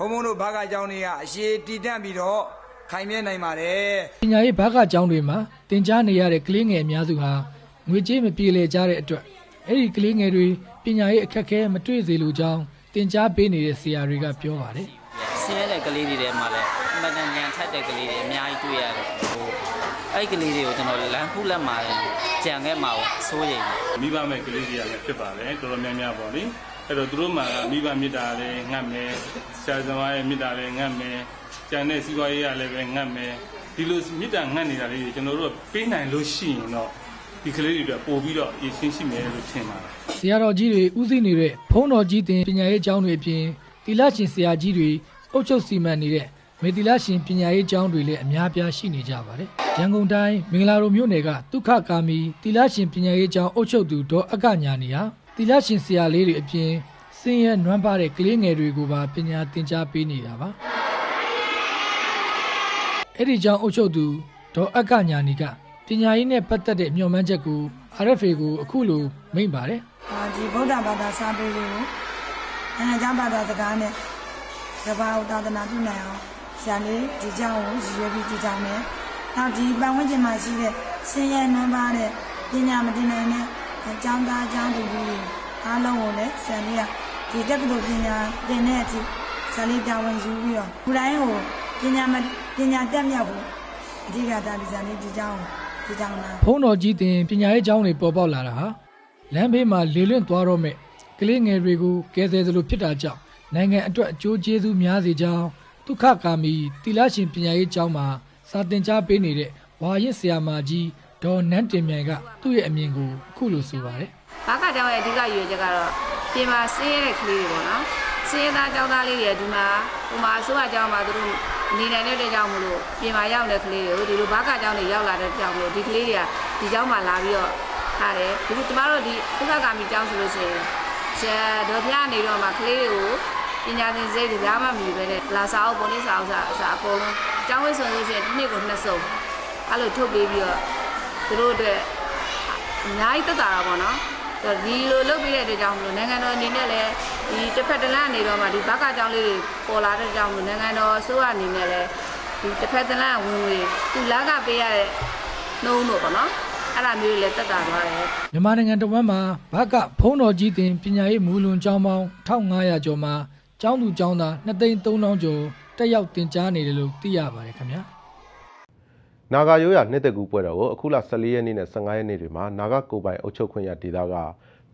ဘုံဘုံတို့ဘာကကြောင်းတွေကအရှိတည်တံ့ပြီးတော့ခိုင်မြဲနိုင်ပါတယ်ပညာရေးဘကကျောင်းတွေမှာသင်ကြားနေရတဲ့ကလေးငယ်အများစုဟာငွေကြေးမပြေလည်ကြတဲ့အတွက်အဲ့ဒီကလေးငယ်တွေပညာရေးအခက်အခဲမတွေ့စေလိုကြောင်းသင်ကြားပေးနေတဲ့ဆရာတွေကပြောပါတယ်ဆင်းရဲတဲ့ကလေးတွေထဲမှာလည်းအမှန်တန်ညံထက်တဲ့ကလေးတွေအများကြီးတွေ့ရတယ်ဟိုအဲ့ဒီကလေးတွေကိုကျွန်တော်လမ်းဖူးလက်မှာကြံခဲ့မှာကိုအစိုးရိမ်တယ်မိဘမဲ့ကလေးတွေကလည်းဖြစ်ပါတယ်တော်တော်များများပေါ့လေ အဲ့တော့သူတို့မှာမိဘမေတ္တာလည်းငတ်မယ်ဆရာသမားရဲ့မေတ္တာလည်းငတ်မယ်ကျန်တဲ့စီးပွားရေးကလည်းပဲငတ်မယ်ဒီလိုမေတ္တာငတ်နေတာလေးတွေကျွန်တော်တို့ပေးနိုင်လို့ရှိရင်တော့ဒီကလေးတွေအတွက်ပို့ပြီးတော့ရည်ရှင်းရှိမယ်လို့ထင်ပါတယ်ဆရာတော်ကြီးတွေဦးစီးနေတဲ့ဖုံးတော်ကြီးတင်ပညာရေးကျောင်းတွေအပြင်တီလာရှင်ဆရာကြီးတွေအုပ်ချုပ်စီမံနေတဲ့မေတီလာရှင်ပညာရေးကျောင်းတွေလည်းအများပြားရှိနေကြပါတယ်။ရန်ကုန်တိုင်းမင်္ဂလာတော်မြို့နယ်ကဒုက္ခကာမီတီလာရှင်ပညာရေးကျောင်းအုပ်ချုပ်သူဒေါ်အကညာနေဟာ တီလာရှင်ဆရာလေးတွေအပြင်စင်ရဲနွမ်းပါတဲ့ကလေးငယ်တွေကိုပါပညာသင်ကြားပေးနေတာပါ။အဲ့ဒီကျောင်းအုပ်ချုပ်သူဒေါ်အကညာနေကပညာရေးနဲ့ပတ်သက်တဲ့မျှော်မှန်းချက်ကို RFA ကိုအခုလိုမိန့်ပါတယ်။အာဒီဗုဒ္ဓဘာသာစာပေတွေကိုနိုင်ငံခြားဘာသာစကားနဲ့ကမ္ဘာ့သာသနာပြုနိုင်အောင်ဆရာလေးဒီကြောင်းကိုရည်ရွယ်ပြီးတည်ထောင်တယ်။နောက်ဒီပတ်ဝန်းကျင်မှာရှိတဲ့ဆင်းရဲနွမ်းပါတဲ့ပညာမတင်နိုင်တဲ့ အကြောင်းသားအကြောင်းသူတွေအားလုံးကိုလည်းဆရာလေးကဒီတက္ကသိုလ်ပညာသင်တဲ့အထိဆရာလေးတာဝန်ယူပြီးတော့လူတိုင်းကိုပညာမပညာတက်မြောက်ဖို့အဓိကဒါဒီဆရာလေးဒီကြောင်းကိုဒီကြောင်းလားဖုံးတော်ကြီးတင်ပညာရေးကျောင်းတွေပေါ်ပေါက်လာတာဟာလမ်းဘေးမှာလေလွင့်သွားတော့မဲ့ကလေးငယ်တွေကိုကယ်ဆယ်သလိုဖြစ်တာကြောင့်နိုင်ငံအတွက်အကျိုးကျေးဇူးများစေကြောင်းဒုက္ခကာမီတီလာရှင်ပညာရေးကျောင်းမှာစာသင်ကြားပေးနေတဲ့ဝါရစ်ဆရာမကြီး ဒေါ်နန်းတင်မြိုင်ကသူ့ရဲ့အမြင်ကိုအခုလိုဆိုပါတယ်ဘာကကြောင်ရဲ့အဓိကရည်ရွယ်ချက်ကတော့ပြင်မာဆင်းရဲတဲ့ကလေးတွေပေါ့နော်ဆင်းရဲသားကျောင်းသားလေးတွေဒီမှာဟိုမှာအစိုးရကျောင်းမှာသူတို့နေနိုင်တဲ့ကြောင်းမလို့ပြင်မာရောက်တဲ့ကလေးတွေကိုဒီလိုဘာကကျောင်းတွေရောက်လာတဲ့ကြောင်းမလို့ဒီကလေးတွေကဒီကျောင်းမှာလာပြီးတော့ထားတယ်ဒီလိုကျမတို့ဒီဥက္ကကာမီကျောင်းဆိုလို့ရှိရင်ဆရာဒေါ်ဖျားနေတော့မှကလေးတွေကိုပညာသင်စိတ်တွေဘာမှမယူပဲနဲ့လာစာအုပ်ပေါ်နေစာအုပ်စာအစားအကုန်လုံးကျောင်းဝိဆိုလို့ရှိရင်ဒီနေ့ကိုနှစ်စုံအဲ့လိုထုတ်ပေးပြီးတော့ သူတို့အတွက်အများကြီးတက်တာတာပေါ့နော်အဲ့တော့ဒီလိုလုပ်ပြီးတဲ့အတွက်ကြောင့်မလို့နိုင်ငံတော်အနေနဲ့လည်းဒီတစ်ဖက်တစ်လမ်းအနေတော့မှဒီဘက်ကကြောင်းလေးတွေပေါ်လာတဲ့ကြောင့်မလို့နိုင်ငံတော်အစိုးရအနေနဲ့လည်းဒီတစ်ဖက်တစ်လမ်းဝင်ငွေသူလာကပေးရတဲ့နှုံးတို့ပေါ့နော်အဲ့ဒါမျိုးတွေလည်းတက်တာသွားတယ်မြန်မာနိုင်ငံတစ်ဝန်းမှာဘကဖုံးတော်ကြီးတင်ပညာရေးမူလွန်ကျောင်းပေါင်း1500ကျော်မှာကျောင်းသူကျောင်းသား2သိန်း3000ကျော်တက်ရောက်တင် जा နေတယ်လို့သိရပါတယ်ခင်ဗျာ နာဂရိုးရနှစ်သက်ကူပွဲတော်ကိုအခုလ14ရက်နေ့နဲ့15ရက်နေ့တွေမှာနာဂကိုပိုင်အုပ်ချုပ်ခွင့်ရဒေသက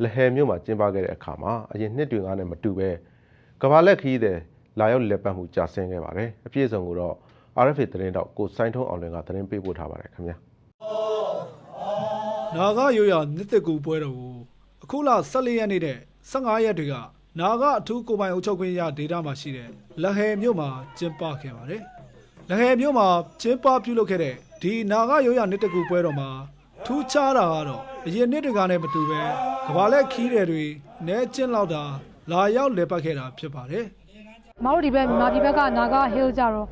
လဟယ်မြို့မှာကျင်းပခဲ့တဲ့အခါမှာအရင်နှစ်တွေကနဲ့မတူပဲကဘာလက်ခီးတဲ့လာရောက်လက်ပတ်မှုကြာဆင်းခဲ့ပါတယ်အပြည့်အစုံကိုတော့ RFA သတင်းတော့ကိုစိုင်းထုံးအောင်လွင်ကသတင်းပေးပို့ထားပါတယ်ခင်ဗျာနာဂရိုးရနှစ်သက်ကူပွဲတော်ကိုအခုလ14ရက်နေ့နဲ့15ရက်တွေကနာဂအထူးကိုပိုင်အုပ်ချုပ်ခွင့်ရဒေတာမှာရှိတဲ့လဟယ်မြို့မှာကျင်းပခဲ့ပါတယ်။ လဟယ်မြို့မှာကျင်းပပြုလုပ်ခဲ့တဲ့ဒီနာဂရိုးရနှစ်သက်ကူပွဲတော်မှာထူးခြားတာကတော့အရင်နှစ်တွေကနဲ့မတူပဲကဘာလက်ခီးတယ်တွေနဲကျင်းလောက်တာလာရောက်လည်ပတ်ခဲ့တာဖြစ်ပါတယ်။မတို့ဒီဘက်မြန်မာပြည်ဘက်ကနာဂဟီးလ်ကြတော့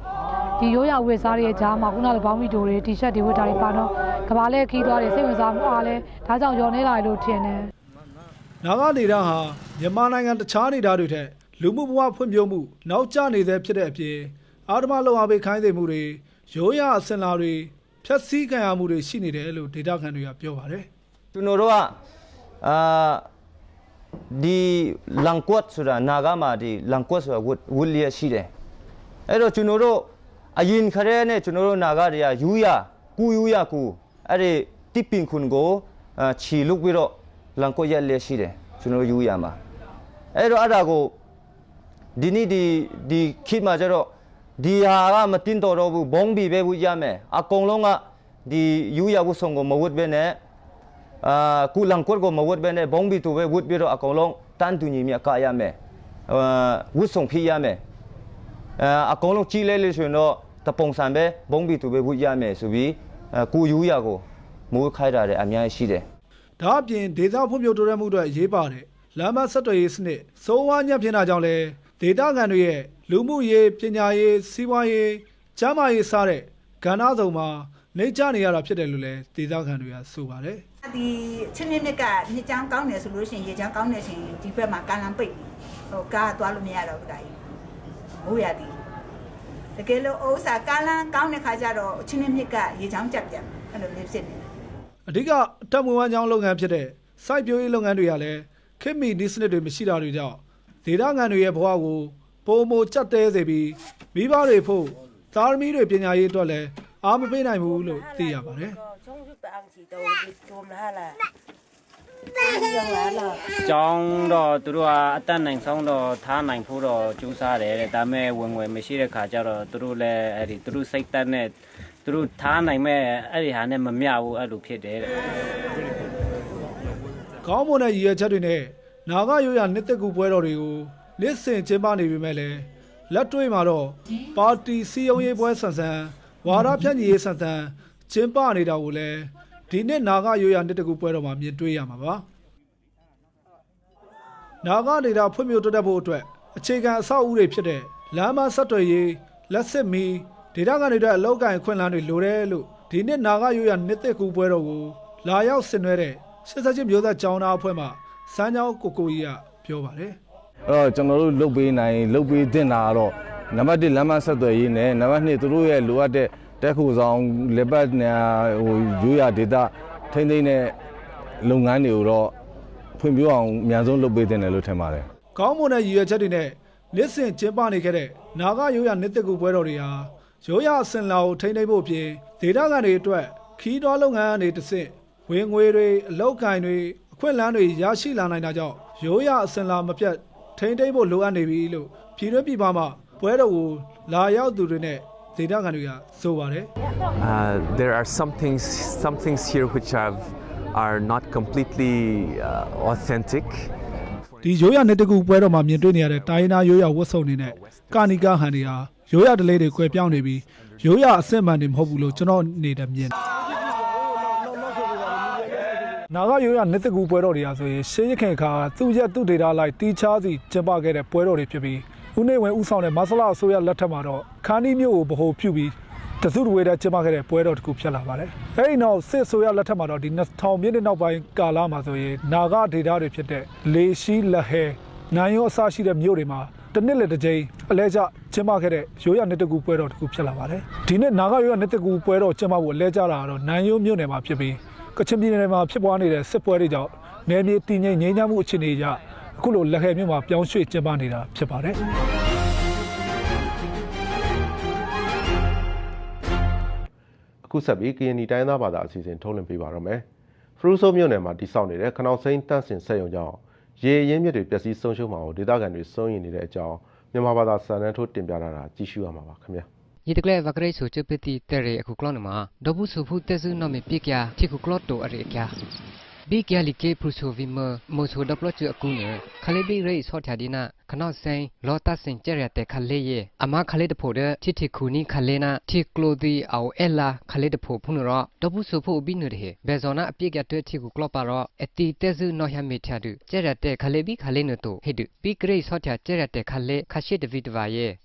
ဒီရိုးရာဝတ်စားတွေရဲ့ဂျားမှာခုနကဘောင်းမီတိုတွေတီရှပ်တွေဝတ်တာတွေပါတော့ကဘာလဲခီးသွားတွေစိတ်ဝင်စားမှုအားလဲဒါကြောင့်ရော်နေလာလို့ထင်တယ်နာဂနေတာဟာမြန်မာနိုင်ငံတခြားနေတာတွေထက်လူမှုဘဝဖွံ့ဖြိုးမှုနောက်ကျနေသေးဖြစ်တဲ့အပြင် အာဓမလုံအားပေးခိုင်းစေမှုတွေရိုးရာအစင်လာတွေဖြက်စီးခံရမှုတွေရှိနေတယ်လို့ဒေတာခန်တွေကပြောပါတယ်ကျွန်တော်တို့ကအာဒီလန်ကွတ်ဆိုတာနာဂမှာဒီလန်ကွတ်ဆိုတာဝတ်ဝတ်လျက်ရှိတယ်အဲ့တော့ကျွန်တော်တို့အရင်ခရဲနဲ့ကျွန်တော်တို့နာဂတွေကယူရကူယူရကူအဲ့ဒီတိပင်ခွန်ကိုအာချီလုတ်ပြီးတော့လန်ကွတ်ရက်လျက်ရှိတယ်ကျွန်တော်တို့ယူရမှာအဲ့တော့အဲ့ဒါကိုဒီနေ့ဒီဒီခေတ်မှာကျတော့ ဒီဟာကမတင်တော်တော့ဘူးဘုံဘီပဲဘူးရမယ်အကုန်လုံးကဒီယူရဝတ်ဆောင်ကိုမဝတ်ပဲနဲ့အာကူလန်ကွတ်ကိုမဝတ်ပဲနဲ့ဘုံဘီတူပဲဝတ်ပြီးတော့အကောင်လုံးတန်တူညီမြကရမယ်အာဝတ်ဆောင်ဖြစ်ရမယ်အာအကောင်လုံးကြီးလဲလို့ဆိုရင်တော့တပုံစံပဲဘုံဘီတူပဲဝတ်ရမယ်ဆိုပြီးအာကူယူရကိုမိုးခိုင်းတာတယ်အများကြီးရှိတယ်ဒါအပြင်ဒေတာဖွံ့ဖြိုးတိုးတက်မှုအတွက်ရေးပါတယ်လမ်းမဆက်သွယ်ရေးစနစ်စိုးဝါးညံ့ဖြစ်တာကြောင့်လဲဒေတာကန်တွေရဲ့ လူမှုရေးပညာရေးစီးပွားရေးကျန်းမာရေးစတဲ့ကဏ္ဍစုံမှာနေကြနေရတာဖြစ်တယ်လို့လဲဒေတာကန်တွေကဆိုပါတယ်ဒီချင်းမြင့်မြစ်ကမြစ်ချောင်းကောင်းတယ်ဆိုလို့ရှိရင်ရေချောင်းကောင်းတယ်ဆိုရင်ဒီဘက်မှာကမ်းလမ်းပိတ်ဟိုကားသွားလို့မရတော့ဘူးဒါကြီးမိုးရသည်တကယ်လို့ဥစ္စာကမ်းလမ်းကောင်းတဲ့ခါကျတော့ချင်းမြင့်မြစ်ကရေချောင်းကြက်ပြန်အဲ့လိုမျိုးဖြစ်နေတယ်အဓိကအတက်မွေးဝမ်းကြောင်းလုပ်ငန်းဖြစ်တဲ့စိုက်ပျိုးရေးလုပ်ငန်းတွေကလည်းခေတ်မီဒီစနစ်တွေမရှိတာတွေကြောင့်ဒေတာငံတွေရဲ့ဘဝကို ပုံမကြက်တဲစေပြီးမိဘတွေဖို့သားသမီးတွေပညာရေးအတွက်လည်းအားမပေးနိုင်ဘူးလို့သိရပါတယ်ကျောင်းတော့သူတို့ကအတက်နိုင်ဆုံးတော့ထားနိုင်ဖို့တော့ကြိုးစားတယ်တဲ့ဒါပေမဲ့ဝင်ငွေမရှိတဲ့ခါကျတော့သူတို့လည်းအဲ့ဒီသူတို့စိတ်တက်နဲ့သူတို့ထားနိုင်မဲ့အဲ့ဒီဟာနဲ့မမျှဘူးအဲ့လိုဖြစ်တယ်တဲ့ကောင်းမွန်တဲ့ရည်ရွယ်ချက်တွေနဲ့နာဂရိုးရနှစ်သက်ကူပွဲတော်တွေကို နှစ်စဉ်ကျင်းပနေပြီမဲ့လည်းလက်တွေ့မှာတော့ပါတီစီယုံရေးပွဲဆန်ဆန်ဝါဒဖြန့်ညီရေးဆန်ဆန်ကျင်းပနေတာကိုလည်းဒီနှစ်နာဂရိုးရနှစ်သက်ကူပွဲတော်မှာမြင်တွေ့ရမှာပါနာဂဒေတာဖွံ့ဖြိုးတိုးတက်ဖို့အတွက်အခြေခံအဆောက်အဦတွေဖြစ်တဲ့လမ်းမဆက်သွယ်ရေးလက်စစ်မီဒေတာကနေတဲ့အလောက်ကန်ခွင့်လန်းတွေလိုတယ်လို့ဒီနှစ်နာဂရိုးရနှစ်သက်ကူပွဲတော်ကိုလာရောက်ဆင်နွှဲတဲ့စစ်စချင်းမျိုးသားကျောင်းသားအဖွဲ့မှစမ်းချောင်းကိုကိုကြီးကပြောပါတယ် အဲ့တော့ကျွန်တော်တို့လုတ်ပေးနိုင်လုတ်ပေးတင်တာကတော့နံပါတ်1လမ်းမဆက်သွယ်ရေးနဲ့နံပါတ်2သူတို့ရဲ့လိုအပ်တဲ့တက်ခုဆောင်လက်ပတ်နဲ့ဟိုရိုးရဒေတာထိမ့်သိမ့်တဲ့လုပ်ငန်းတွေကိုတော့ဖွံ့ဖြိုးအောင်အများဆုံးလုပ်ပေးတင်တယ်လို့ထင်ပါတယ်။ကောင်းမွန်တဲ့ရည်ရွယ်ချက်တွေနဲ့လက်ဆင့်ကျင်းပနေခဲ့တဲ့နာဂရိုးရနှစ်သက်ကူပွဲတော်တွေဟာရိုးရအစင်လာကိုထိန်းသိမ်းဖို့အပြင်ဒေတာကန်တွေအတွက်ခီးတော်လုပ်ငန်းတွေတစ်ဆင့်ဝင်ငွေတွေအလောက်ကိုင်တွေအခွင့်အလမ်းတွေရရှိလာနိုင်တာကြောင့်ရိုးရအစင်လာမပြတ် ထိန်းသိမ်းဖို့လိုအပ်နေပြီလို့ပြည်တွင်းပြည်ပမှပွဲတော်ကိုလာရောက်သူတွေနဲ့ဒေတာကန်တွေကဆိုပါတယ် Uh, there are some things, some things here which have, are not completely uh, authentic. ဒီရိုးရနေတကူပွဲတော်မှာမြင်တွေ့နေရတဲ့တိုင်းနာရိုးရဝတ်စုံတွေနဲ့ကာနီကာဟန်တွေဟာရိုးရဒလေးတွေကွယ်ပြောင်းနေပြီးရိုးရအစစ်မှန်တွေမဟုတ်ဘူးလို့ကျွန်တော်အနေနဲ့မြင်တယ် နာဂရိုးရနေတကူပွဲတော်တွေဟာဆိုရင်ရှေးရခင်အခါသူ့ရက်သူ့ဒေတာလိုက်တီးခြားစီကျင်းပခဲ့တဲ့ပွဲတော်တွေဖြစ်ပြီးဦးနေဝင်ဦးဆောင်တဲ့မဆလာအစိုးရလက်ထက်မှာတော့ခါနီးမျိုးကိုဗဟိုပြုပြီးတစုတဝေတဲ့ကျင်းပခဲ့တဲ့ပွဲတော်တစ်ခုဖြစ်လာပါတယ်။အဲဒီနောက်စစ်ဆိုရလက်ထက်မှာတော့ဒီ2000မြင့်တဲ့နောက်ပိုင်းကာလမှာဆိုရင်နာဂဒေတာတွေဖြစ်တဲ့လေရှိလက်ဟဲနိုင်ရောအစရှိတဲ့မြို့တွေမှာတစ်နှစ်လက်တစ်ကြိမ်အလဲကျကျင်းပခဲ့တဲ့ရိုးရနှစ်တကူပွဲတော်တစ်ခုဖြစ်လာပါတယ်။ဒီနေ့နာဂရိုးရနှစ်တကူပွဲတော်ကျင်းပဖို့အလဲကျတာကတော့နိုင်ရောမြို့နယ်မှာဖြစ်ပြီး ကချင်ပြည်နယ်မှာဖြစ်ပွားနေတဲ့စစ်ပွဲတွေကြောင့်နယ်မြေတည်ငြိမ်ငြိမ်းချမ်းမှုအခြေအနေအရအခုလိုလက်ခဲမြို့မှာပြောင်းရွှေ့ကျင်းပနေတာဖြစ်ပါတယ်အခုဆက်ပြီးကရင်နီတိုင်းသားဘာသာအစီအစဉ်ထုတ်လွှင့်ပေးပါတော့မယ်ဖရူဆိုမြို့နယ်မှာတိစောက်နေတဲ့ခနောက်စိမ်းတန့်စင်ဆက်ရုံကြောင့်ရေအရင်းမြစ်တွေပျက်စီးဆုံးရှုံးမှာကိုဒေသခံတွေစိုးရိမ်နေတဲ့အကြောင်းမြန်မာဘာသာစာတမ်းထုတ်တင်ပြထားတာကြည့်ရှုရမှာပါခင်ဗျာ Yitgle vakre so chupeti tere aku klon ma dobu su phu tesu no me pikya thi ku klot to are kya bi kya li ke pru so vi mo mo so da plot chu aku ne khale bi rei so thya dina khano sain lo ta sin che ya te khale ye ama khale de pho de thi thi khu ni khale na thi klo di au ella khale de pho phu no ro dobu su phu bi no de he be zona apik ya twe thi ku klot pa ro ati tesu no ya me thya du che ya te khale bi khale no to he du bi grei so thya che ya te khale khashi de vi de va ye အမတီကူကလော့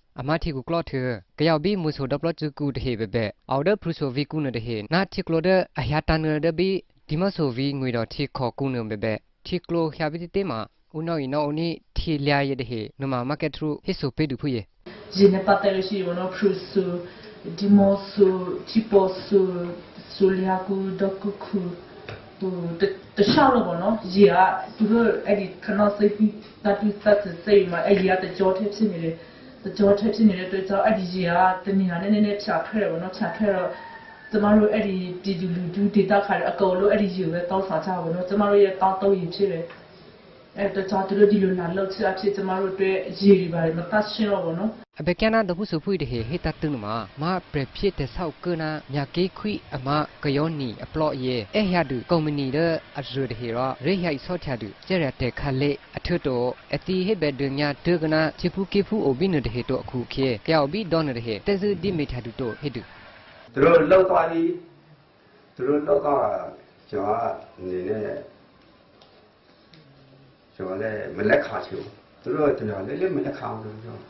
ထကယောက်ဘီမူဆိုဒပလတ်ကူတဟေဘဘအော်ဒပရူဆိုဗီကူနတဟေနာတီကလောဒအဟယာတန်နဒဘီဒီမဆိုဗီငွေတော်တီခေါ်ကူနဘဘတီကလောခ ्या ဘီတေမာဦးနော်ဤနော်နီထီလျာရတဲ့ဟေနမမာကက်ထရူဟိဆိုပေဒူဖူယေ Je n'ai pas tellement eu mon plus dimosu tiposu suliaku dokuku ဟိုတခြားလို့ပေါ့နော်ရေကသူတို့အဲ့ဒီခဏစိတ်ပြီးတတူတတ်စိတ်မှာအဲ့ဒီကတကြောထ က်ဖြစ်နေတယ်တကြောထက်ဖြစ်နေတဲ့အတွက်ကြောင့်အဲ့ဒီရေကတနေရာနဲ့နည်းနည်းဖြာထွက်တယ်ပေါ့နော်ဖြာထွက်တော့ကျမတို့အဲ့ဒီဒီလူလူတူဒေတာခါရအကုန်လုံးအဲ့ဒီရေပဲတောက်စားကြပါတော့ကျမတို့ရဲ့တောက်တော့ရေဖြစ်တယ် အဲ့တော့ကျွန်တော်တို့ဒီလိုလာလောက်ချအဖြစ်ကျမတို့အတွက်ရေတွေပါတယ်မတတ်ရှင်းတော့ဘောနော်အဘကနာဒဘူးဆူဖွိတဟေဟေတတုနမမပရဖြစ်တဲ့ဆောက်ကနာမြကေခွိအမကယောနီအပလော့ယေအဲဟယာဒူကုမ္ပဏီတဲ့အရူတဟေရရေဟိုက်ဆောချဒူကျရတဲ့ခလေအထွတ်တော့အတီဟေဘဒညာဒဂနာချီဖူကေဖူအိုဘိနတဟေတော့အခုခေကြောက်ဘီဒေါနတဟေတဲဇူဒီမီထာဒူတော့ဟေဒူသူတို့လောက်သွားပြီးသူတို့လောက်သွားကျွန်တော်အနေနဲ့ ကျွန်တော်လည်းမလက်ခါချင်သူတို့ကျွန်တော်လည်းလည်းမလက်ခါအောင်လို့ကျွန်တော်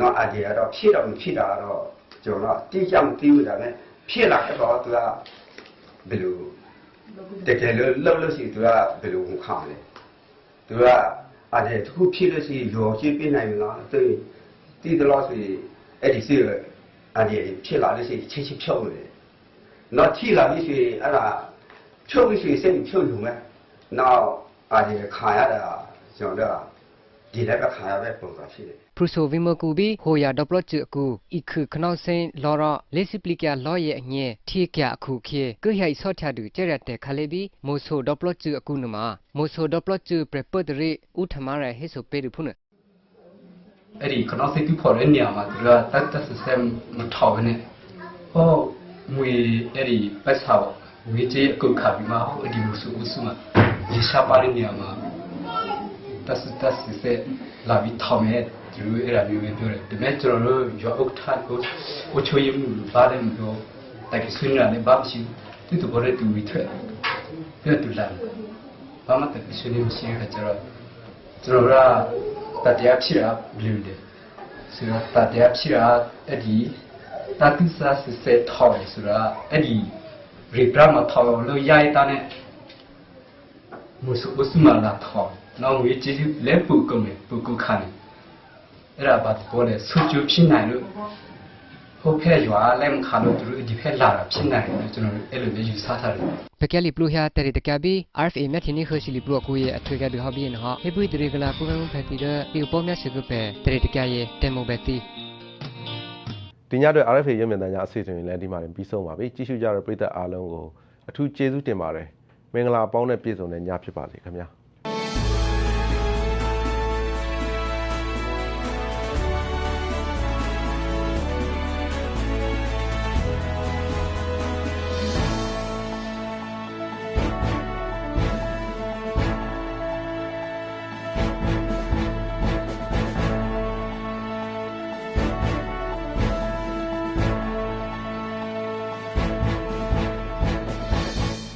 တော့အဒီကတော့ဖြစ်တော့ဖြစ်တာတော့ကျွန်တော်တိကျမသိဘူးဒါနဲ့ဖြစ်လာတော့သူကဘယ်လိုတကယ်လို့လှုပ်လို့ရှိသူကဘယ်လိုခါလဲသူကအဒီတစ်ခုဖြစ်လို့ရှိရောရှိပြနိုင်မလားသူတိတယ်လို့ရှိအဲ့ဒီစီအဒီဖြစ်လာလို့ရှိချင်းချင်းဖြုတ်နေတယ်နော်ထိလာလို့ရှိအဲ့ဒါဖြုတ်လို့ရှိစိတ်ဖြုတ်ယူမယ်နောက် အဒီခါရတာကျွန်တော်ဒီလည်းပဲခါရပဲပုံစံဖြစ်တယ်ပရူဆိုဗီမကူဘီဟိုယာဒပလတ်ချကူဤခခနောက်စင်လော်ရလေစီပလီကာလော်ရဲ့အငဲထီကအခုခေကဟိုက်ဆော့ချတူကျရတဲ့ခလေဘီမိုဆိုဒပလတ်ချကူနမမိုဆိုဒပလတ်ချပရပဒရီဥထမရဟေဆိုပေရဖုန်အဲ့ဒီခနောက်စိတ်တူခေါ်တဲ့နေရာမှာသူကတတ်တတ်ဆဆမ်မထောက်နဲ့ဟောငွေအဲ့ဒီပတ်စာ ငွေကြေးအကုတ်ခါပြီးမှဟိုအဒီမဆူဆူမှာဒီရှာပါတဲ့နေရာမှာတတ်တတ်ဆဆလာပြီးထောက်မဲ့သူအဲ့ဒါမျိုးပဲပြောတယ်ဒါပေမဲ့ကျွန်တော်တို့ရောအုတ်ထတ်ကိုအချိုးရမှုပါတယ်မပြောတိုက်ကဆွေးနွေးရတယ်ဘာမရှိဘူးသူတို့ဘောရတူဝီထွက်ပြတူလာဘာမှတက်ဆွေးနွေးမရှိတဲ့ကျတော့ကျွန်တော်ကတတရားဖြစ်တာဘယ်လိုလဲဆိုတော့တတရားဖြစ်တာအဲ့ဒီတတိစာစစ်စစ်ထောက်ဆိုတော့အဲ့ဒီ ရိပရမထောက်လို့ရိုက်တာနဲ့မုစုစမလာထောက်နောက်ဝေးကြည့်လဲပုကုံပုကုခါနေအဲ့ဒါဘာပေါ်လဲဆူချူဖြစ်နိုင်လို့ဟိုဖဲရွာလဲမခါလို့သူဒီဖဲလာတာဖြစ်နိုင်တယ်ကျွန်တော်အဲ့လိုမျိုးယူဆထားတယ်ပကယ်လီပလူဟာတရီတကဘီ RFA မြတ်တင်ခရှိလီပလူကိုရဲ့အထွေကဒူဟဘီနဟာဟေပွေတရီကလာပူကံဖက်တီတဲ့ဒီပေါ်မြတ်ရှိကပဲတရီတကရဲ့တေမိုဘက်တီ ဒီညအတွက် RFA ရုပ်မြင်သံကြားအစီအစဉ်တွေလည်းဒီမှာတင်ပြီးဆုံးပါပြီကြည့်ရှုကြတဲ့ပရိသတ်အားလုံးကိုအထူးကျေးဇူးတင်ပါတယ်မင်္ဂလာပေါင်းနဲ့ပြည့်စုံတဲ့ညဖြစ်ပါစေခင်ဗျာ